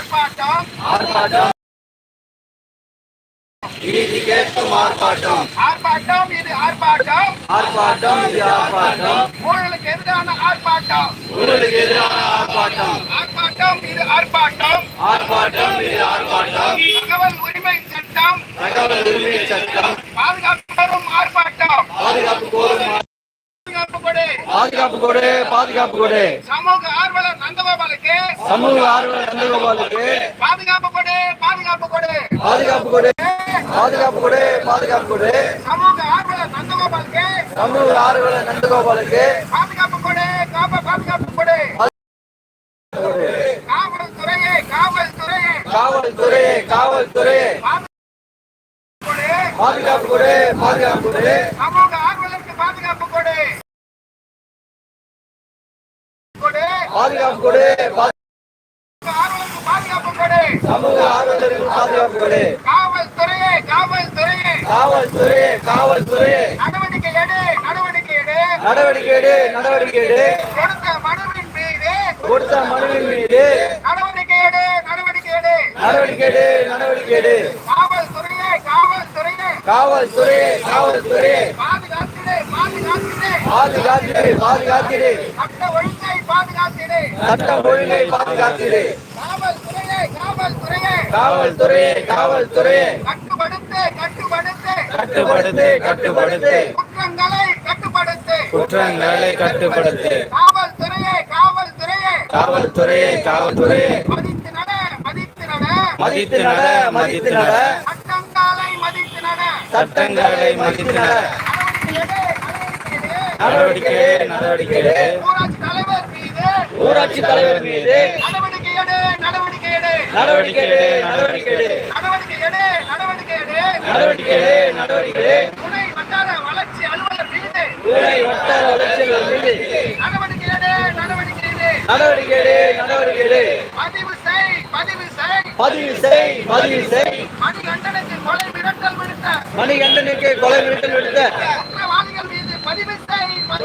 ஆர்ப்பாட்டம். ஆர்ப்பாட்டம். நீதி கேட்கும் ஆர்ப்பாட்டம். ஆர்ப்பாட்டம் இது ஆர்ப்பாட்டம். ஆர்ப்பாட்டம் இது ஆர்ப்பாட்டம். ஊழலுக்கு எதிரான ஆர்ப்பாட்டம். ஊழலுக்கு எதிரான ஆர்ப்பாட்டம். ஆர்ப்பாட்டம் இது ஆர்ப்பாட்டம். ஆர்ப்பாட்டம் இது ஆர்ப்பாட்டம். தகவல் உரிமை சட்டம். தகவல் உரிமை சட்டம் பாதுகாப்பு தரும் ஆர்ப்பாட்டம் பாதுகாப்பு கோரும் பாதுகாப்பு கொடு பாதுகாப்பு கொடு பாதுகாப்பு கொடு. சமூக ஆர்வலர் நந்தகோபாலுக்கு. சமூக ஆர்வலர் நந்தகோபாலுக்கு. பாதுகாப்பு கொடு பாதுகாப்பு கொடு. பாதுகாப்பு கொடு பாதுகாப்பு கொடு பாதுகாப்பு கொடு. சமூக ஆர்வலர் நந்தகோபாலுக்கு. சமூக ஆர்வலர் நந்தகோபாலுக்கு. பாதுகாப்பு கொடு காப்ப பாதுகாப்பு கொடு. காவல்துறையே காவல்துறையே. காவல்துறையே காவல்துறையே கொடு. பாதுகாப்பு கொடு பாதுகாப்பு கொடு. சமூக ஆர்வலருக்கு பாதுகாப்பு பாதுகாப்பு கொடு பாதுகாப்பு கொடு சமூக ஆர்வலருக்கு பாதுகாப்பு கொடு. காவல்துறையே காவல்துறையே. காவல்துறையே காவல்துறையே நடவடிக்கை எடு நடவடிக்கை எடு. நடவடிக்கை எடு நடவடிக்கை எடு கொடுத்த மனுவின் மீது கொடுத்த மனுவின் மீது நடவடிக்கை எடு நடவடிக்கை எடு. நடவடிக்கை எடு நடவடிக்கை எடு காவல்துறையே காவல்துறையே. காவல்துறையே காவல்துறையே பாதுகாத்திடு பாதுகாத்திடு. பாதுகாத்திடு பாதுகாத்திடு. சட்ட ஒழுங்கை பாதுகாத்திடு. சட்டம் ஒழுங்கை பாதுகாத்திடு. காவல்துறையே காவல்துறையே. காவல்துறையே காவல்துறையே. கட்டுப்படுத்து கட்டுப்படுத்து. கட்டுப்படுத்து கட்டுப்படுத்து. குற்றங்களை கட்டுப்படுத்து. குற்றங்களை கட்டுப்படுத்து. காவல்துறையே காவல்துறையே. காவல்துறையே காவல்துறையே. மதித்து நட மதித்து நட. மதித்து நட மதித்து நட. சட்டங்களை மதித்து நட. சட்டங்களை மதித்து நட. நடவடிக்கை எடு, நடவடிக்கை எடு. நடவடிக்கை எடு, நடவடிக்கை எடு. ஊராட்சி தலைவர் மீது ஊராட்சி தலைவர் மீது நடவடிக்கை எடு நடவடிக்கை எடு. நடவடிக்கை எடு, நடவடிக்கை எடு. நடவடிக்கை எடு நடவடிக்கை எடு. நடவடிக்கை எடு, நடவடிக்கை எடு. துணை வட்டார வளர்ச்சி அலுவலர் மீது. ஊரை வட்டார வளர்ச்சிகள் மீது. நடவடிக்கை எடு நடவடிக்கை எடு. நடவடிக்கை எடு, நடவடிக்கை எடு. பதிவு செய் பதிவு செய். பதிவு செய் பதிவு செய். மணிகண்டனுக்கு கொலை மிரட்டல் விடுத்த. மணிகண்டனுக்கு கொலை மிரட்டல் விடுத்த. குற்றவாளிகள் மீது பதிவு